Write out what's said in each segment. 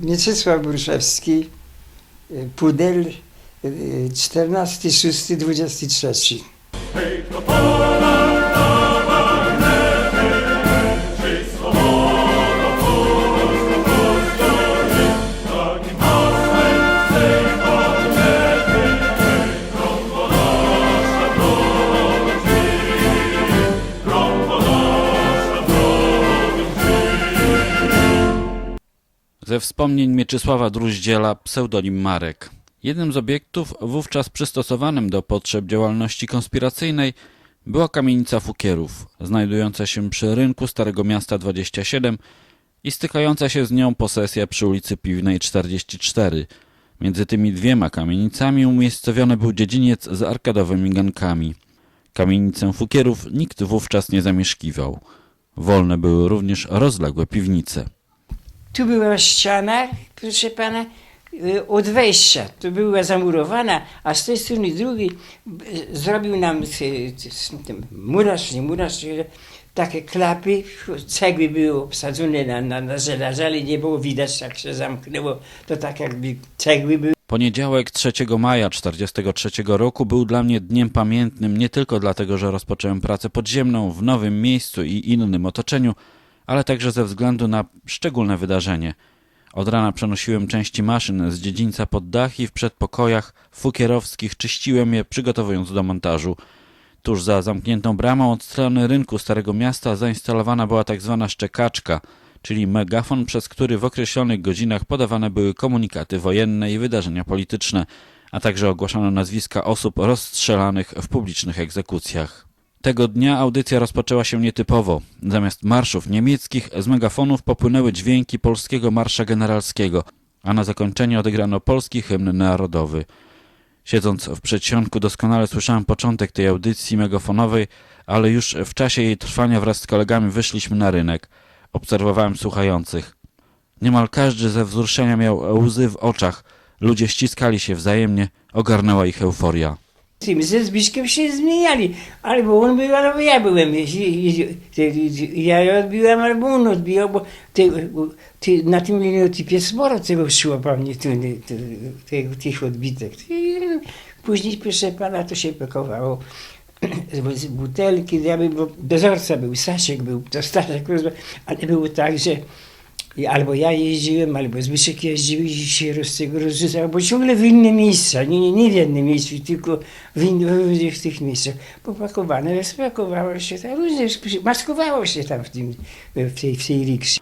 Mieczysław Bruszewski, Pudel, y, 14, 6, 23. Ze wspomnień Mieczysława Druździela pseudonim Marek. Jednym z obiektów wówczas przystosowanym do potrzeb działalności konspiracyjnej była kamienica Fukierów, znajdująca się przy rynku Starego Miasta 27 i stykająca się z nią posesja przy ulicy Piwnej 44. Między tymi dwiema kamienicami umiejscowiony był dziedziniec z arkadowymi gankami. Kamienicę Fukierów nikt wówczas nie zamieszkiwał. Wolne były również rozległe piwnice. Tu była ściana, proszę pana, y, od wejścia. To była zamurowana, a z tej strony drugiej y, zrobił nam y, murarz, nie murarz, takie klapy, cegły były obsadzone na, na, na ale nie było widać, jak się zamknęło, to tak jakby cegły były. Poniedziałek 3 maja 1943 roku był dla mnie dniem pamiętnym nie tylko dlatego, że rozpocząłem pracę podziemną w nowym miejscu i innym otoczeniu, ale także ze względu na szczególne wydarzenie. Od rana przenosiłem części maszyn z dziedzińca pod dach i w przedpokojach fukierowskich czyściłem je, przygotowując do montażu. Tuż za zamkniętą bramą od strony rynku Starego Miasta zainstalowana była tak zwana szczekaczka, czyli megafon, przez który w określonych godzinach podawane były komunikaty wojenne i wydarzenia polityczne, a także ogłaszano nazwiska osób rozstrzelanych w publicznych egzekucjach. Tego dnia audycja rozpoczęła się nietypowo. Zamiast marszów niemieckich z megafonów popłynęły dźwięki polskiego marsza generalskiego, a na zakończenie odegrano polski hymn narodowy. Siedząc w przedsionku doskonale słyszałem początek tej audycji megafonowej, ale już w czasie jej trwania wraz z kolegami wyszliśmy na rynek. Obserwowałem słuchających. Niemal każdy ze wzruszenia miał łzy w oczach. Ludzie ściskali się wzajemnie, ogarnęła ich euforia. Tym ze Zbyszkiem się zmieniali. Albo on był, albo ja byłem. Ja odbiłem, albo on odbijał, bo ty, ty, na tym liniotypie sporo tego szło pewnie tu, tu, tych, tych odbitek. Później, proszę pana, to się pakowało z- butelki, ja bym, bo dozorca był, Staszek był, to Staszek, rozma- ale było tak, że i albo ja jeździłem, albo Zbyszek jeździł i się roz tego rozrzucał, bo ciągle w inne miejsca, nie, nie, nie w jednym miejscu, tylko w, in, w różnych tych miejscach. Popakowane, spakowało się tam, różnie, maskowało się tam w, tym, w, tej, w tej riksie.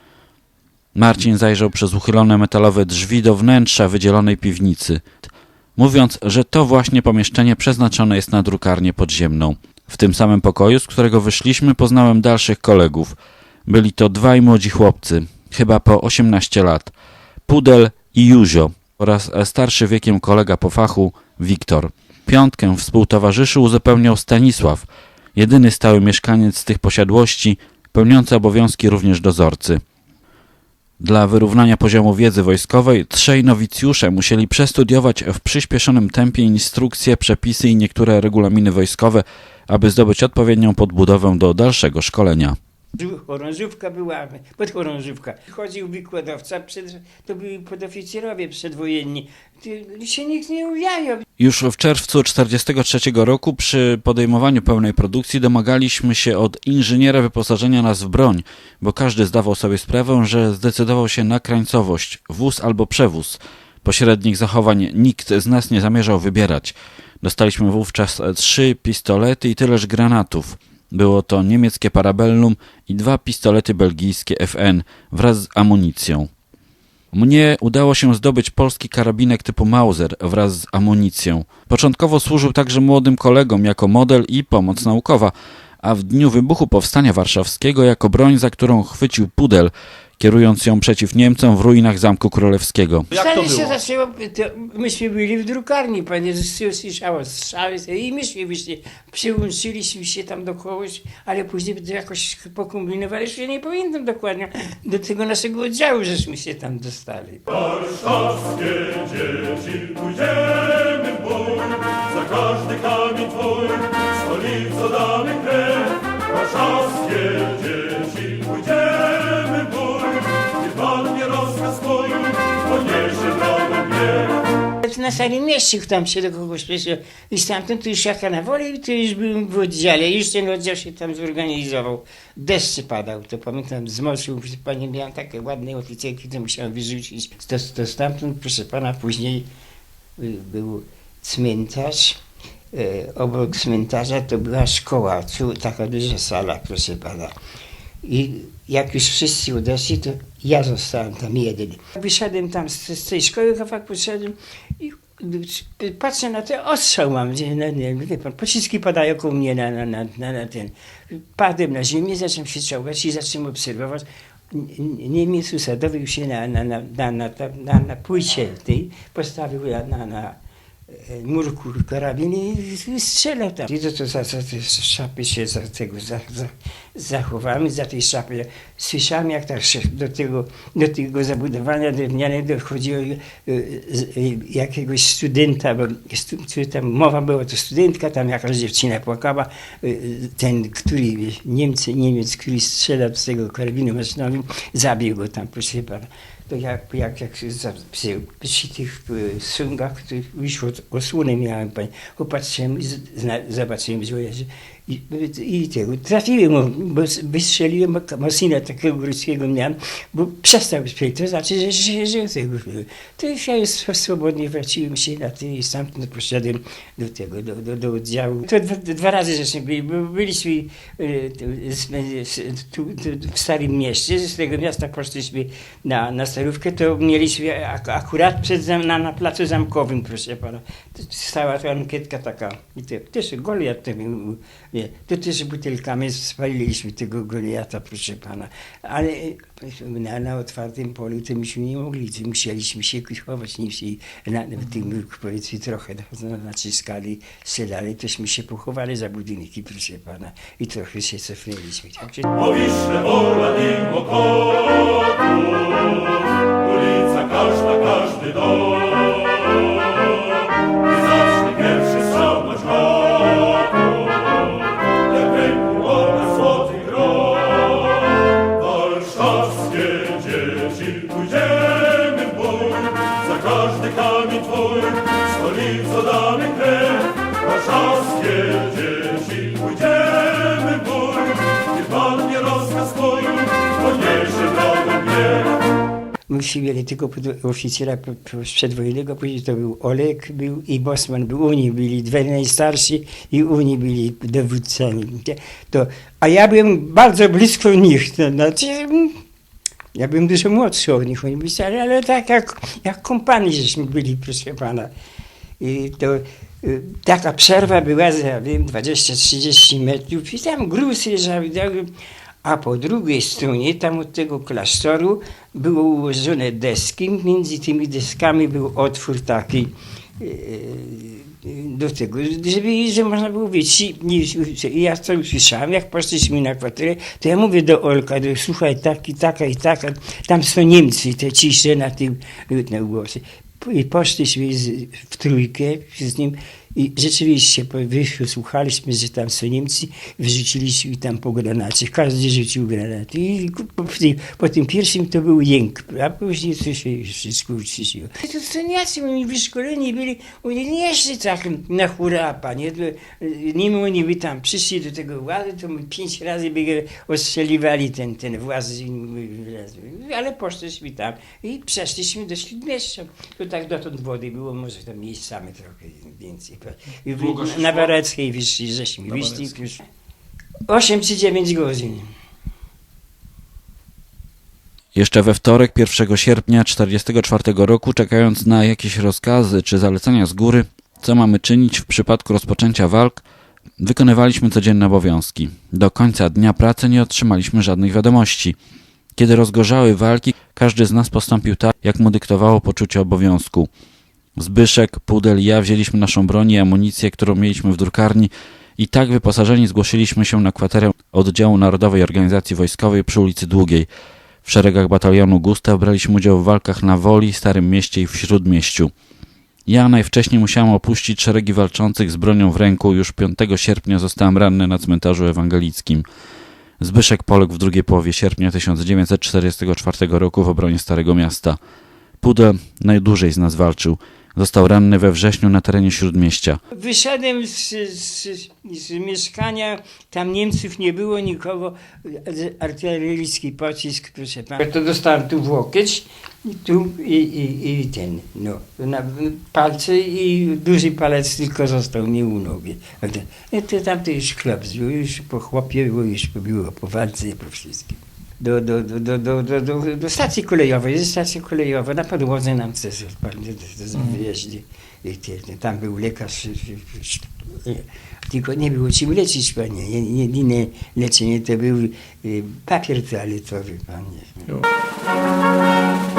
Marcin zajrzał przez uchylone metalowe drzwi do wnętrza wydzielonej piwnicy, mówiąc, że to właśnie pomieszczenie przeznaczone jest na drukarnię podziemną. W tym samym pokoju, z którego wyszliśmy, poznałem dalszych kolegów. Byli to dwaj młodzi chłopcy, chyba po 18 lat, Pudel i Józio oraz starszy wiekiem kolega po fachu, Wiktor. Piątkę współtowarzyszy uzupełniał Stanisław, jedyny stały mieszkaniec z tych posiadłości, pełniący obowiązki również dozorcy. Dla wyrównania poziomu wiedzy wojskowej trzej nowicjusze musieli przestudiować w przyspieszonym tempie instrukcje, przepisy i niektóre regulaminy wojskowe, aby zdobyć odpowiednią podbudowę do dalszego szkolenia. Chorążówka była, podchorążówka. Chodził wykładowca, przed, to byli podoficjerowie przedwojenni. Się nikt nie ujawiał. Już w czerwcu 1943 roku przy podejmowaniu pełnej produkcji domagaliśmy się od inżyniera wyposażenia nas w broń, bo każdy zdawał sobie sprawę, że zdecydował się na krańcowość, wóz albo przewóz. Pośrednich zachowań nikt z nas nie zamierzał wybierać. Dostaliśmy wówczas trzy pistolety i tyleż granatów. Było to niemieckie Parabellum i dwa pistolety belgijskie FN wraz z amunicją. Mnie udało się zdobyć polski karabinek typu Mauser wraz z amunicją. Początkowo służył także młodym kolegom jako model i pomoc naukowa, a w dniu wybuchu Powstania Warszawskiego jako broń, za którą chwycił pudel, kierując ją przeciw Niemcom w ruinach Zamku Królewskiego. Jak to Wtedy się było? zaczęło, to myśmy byli w drukarni, panie, słyszało strzały i myśmy wyszli, przyłączyliśmy się tam do kogoś, ale później to jakoś pokombinowaliśmy, nie pamiętam dokładnie, do tego naszego oddziału, żeśmy się tam dostali. Warszawskie dzieci, pójdziemy w bój, za każdy kamień twój, stolicą damy krew. Warszawskie Na Starym Mieście tam się do kogoś przyszło i stamtąd to już jaka na wolę i to już byłem w oddziale. Już ten oddział się tam zorganizował. Deszcz padał, to pamiętam, zmoczył, proszę pani, miałem takie ładne oficjalki, to musiałem wyrzucić. To, to stamtąd, proszę pana, później y, był cmentarz. E, obok cmentarza to była szkoła, taka duża sala, proszę pana. I jak już wszyscy odeszli, to ja zostałem tam jeden. Wyszedłem tam z, z tej szkoły, kawałek poszedłem y, patrzę na ten ostrzał mam, na, nie, wie pan, pociski padają koło mnie na, na, na, na, na ten. Padłem na ziemię, zacząłem się czołgać i zacząłem obserwować. Niemiec usadowił się na, na, na, na, na, na, na płycie tej, postawił na, na, na e, murku karabin i strzelał tam. I to, to za, za te szapy się za tego za, za, zachowamy, za tej szapy. Słyszałem jak tak do tego, do tego zabudowania drewnianego dochodziło e, z- e, jakiegoś studenta, bo stu, tam mowa była, to studentka, tam jakaś dziewczyna płakała, e, ten, który, Niemcy, Niemiec, który strzelał z tego karabinu maszynowym, zabił go tam, proszę pana to jak, jak, jak się za- przy, tych e, sungach, których wyszło osłonę miałem, panie, popatrzyłem, i z- zobaczyłem, że i, i tego, trafiłem, bo wystrzeliłem masynę takiego górskiego miałem, bo przestał śpiewać, to znaczy, że, że, że tego, to ja już swobodnie wróciłem się na ty i stamtąd poszedłem do tego, do, do, do oddziału. To dwa, dwa razy żeśmy byli, bo byliśmy e, z, tu, w Starym Mieście, z tego miasta poszliśmy na, na starówkę, to mieliśmy ak, akurat przed, na, na placu zamkowym, proszę pana. Stała ta ankietka taka, i to, też Goliat był, nie, to też butelkami spaliliśmy tego Goliata, proszę pana. Ale e, na, na otwartym polu to myśmy nie mogli, to musieliśmy się chować, nie się na, na tym powiedzmy trochę na- naciskali, strzelali, tośmy się pochowali za budynki, proszę pana, i trochę się cofnęliśmy. Także O Wiśle, Orla i Mokoku, ulica każda, każdy dom. Myśmy mieli tylko oficera przedwojennego, później to był Olek był i Bosman był, oni byli dwaj najstarsi i oni byli dowódcami. To, a ja byłem bardzo blisko nich, to znaczy, ja byłem dużo młodszy od nich, oni byli stali, ale tak jak, jak kompanii żeśmy byli, proszę pana. I to y, taka przerwa była za wiem, 20-30 metrów i tam gruz leżał, a po drugiej stronie, tam od tego klasztoru, było ułożone deski, między tymi deskami był otwór taki y, y, do tego, żeby, że można było wiedzieć. I, i ja to usłyszałem, jak poszliśmy na kwaterę, to ja mówię do Olka, do, słuchaj, taki, taka i taka, tam są Niemcy, te cisze na tym, na głosy. I poszliśmy w trójkę z nim i rzeczywiście po wyjściu słuchaliśmy, że tam są Niemcy, wyrzuciliśmy tam po granacie. Każdy rzucił granaty. I po, po, tym, pierwszym to był jęk, a później to się wszystko uciszyło. To ceniacy oni wyszkoleni byli, oni nie szli tak na hura, panie. Y, nim oni by tam przyszli do tego włazu, to my pięć razy by ostrzeliwali ten, ten właz, ale poszliśmy tam i przeszliśmy do Śródmieścia. To tak dotąd wody było, może tam miejscami trochę więcej. I wy, Długo się na szło? Bareckiej wyszli, żeśmy Na wyszli już 8 czy 9 godzin. Jeszcze we wtorek 1 sierpnia 1944 roku, czekając na jakieś rozkazy czy zalecenia z góry, co mamy czynić w przypadku rozpoczęcia walk, wykonywaliśmy codzienne obowiązki. Do końca dnia pracy nie otrzymaliśmy żadnych wiadomości. Kiedy rozgorzały walki, każdy z nas postąpił tak, jak mu dyktowało poczucie obowiązku. Zbyszek, Pudel i ja wzięliśmy naszą broń i amunicję, którą mieliśmy w drukarni i tak wyposażeni zgłosiliśmy się na kwaterę oddziału Narodowej Organizacji Wojskowej przy ulicy Długiej. W szeregach batalionu Gustaw braliśmy udział w walkach na Woli, Starym Mieście i w Śródmieściu. Ja najwcześniej musiałem opuścić szeregi walczących z bronią w ręku. Już 5 sierpnia zostałem ranny na cmentarzu ewangelickim. Zbyszek poległ w drugiej połowie sierpnia 1944 roku w obronie Starego Miasta. Pudel najdłużej z nas walczył. Został ranny we wrześniu na terenie Śródmieścia. Wyszedłem z, z, z mieszkania, tam Niemców nie było nikogo, artyleryjski pocisk, proszę pana. To dostałem tu w łokieć, tu i, i, i ten, no, na palce i duży palec tylko został, nie u nogi. To, to tam to już chleb już po chłopie już było po walce i po wszystkim. Do, do, do, do, do, do, do, stacji kolejowej, jest stacja kolejowa, na podłodze nam to wyjeździ. Tam był lekarz, y, y, y, tylko nie było czym leczyć panie. Je- Jedyne leczenie to był papier toaletowy, panie. Jest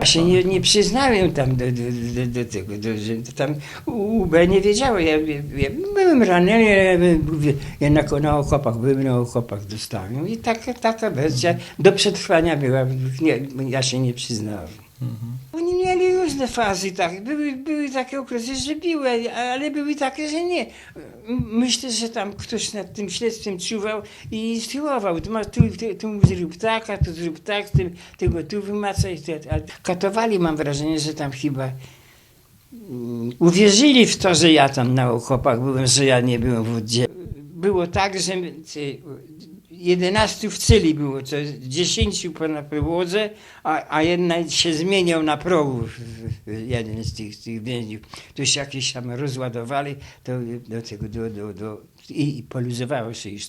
Ja się nie, nie przyznałem tam do, do, do, do tego, do, że tam UB nie wiedziało. Ja, ja, ja byłem ranny, ja, ja na, na okopach byłem, na okopach dostałem i taka, taka wersja do przetrwania była. Nie, ja się nie przyznałem. Mieli różne fazy, tak. Były, były takie okresy, że biły, ale były takie, że nie. Myślę, że tam ktoś nad tym śledztwem czuwał i stylował. Tu, tu, tu, zrób tak, a tu zrób tak, ty, tego tu wymacaj. A katowali, mam wrażenie, że tam chyba mm, uwierzyli w to, że ja tam na okopach byłem, że ja nie byłem w oddziale. Było tak, że 11 w celi było, to 10 po na podłodze, a, a jedna się zmieniał na progu, jeden z tych, tych więźniów. To się jakieś tam rozładowali, to do tego, do, do, do, i, i poluzowało się już.